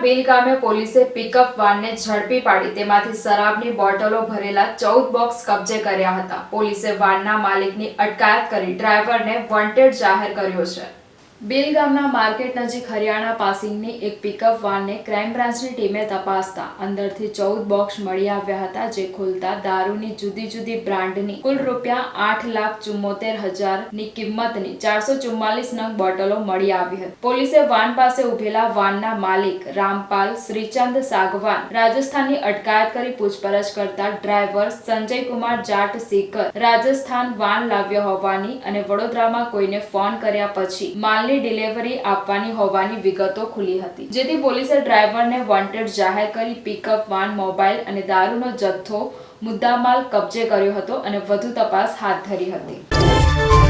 Bill ગામે પોલીસે pickup વાનને ઝડપી પાડી તેમાંથી શરાબની બોટલો ભરેલા ચૌદ બોક્સ કબજે કર્યા હતા. પોલીસે વાનના માલિકની અટકાયત કરી ડ્રાઈવરને વોન્ટેડ જાહેર કર્યો છે. બિલ ગામના માર્કેટ નજીક હરિયાણા પાસિંગની એક પિકઅપ વાનને ક્રાઇમ બ્રાન્ચની ટીમે તપાસતા અંદરથી ચૌદ બોક્સ મળી આવ્યા હતા જે ખોલતા દારૂની જુદી જુદી બ્રાન્ડની કુલ રૂપિયા આઠ લાખ ચુમ્મોતેર હજારની કિંમતની ચારસો ચુમ્માલીસ નંગ બોટલો મળી આવી હતી. પોલીસે વાન પાસે ઉભેલા વાનના માલિક રામપાલ શ્રીચંદ સાગવાન રાજસ્થાનની અટકાયત કરી પૂછપરછ કરતા ડ્રાઈવર સંજય કુમાર જાટ સીકર રાજસ્થાન વાન લાવ્યો હોવાની અને વડોદરામાં કોઈને ફોન કર્યા પછી માલની ડિલિવરી આપવાની હોવાની વિગતો ખુલી હતી. જેથી પોલીસે ડ્રાઈવરને વોન્ટેડ જાહેર કરી પિકઅપ વાન મોબાઈલ અને દારૂનો જથ્થો, મુદ્દામાલ કબજે કર્યો હતો અને વધુ તપાસ હાથ ધરી હતી.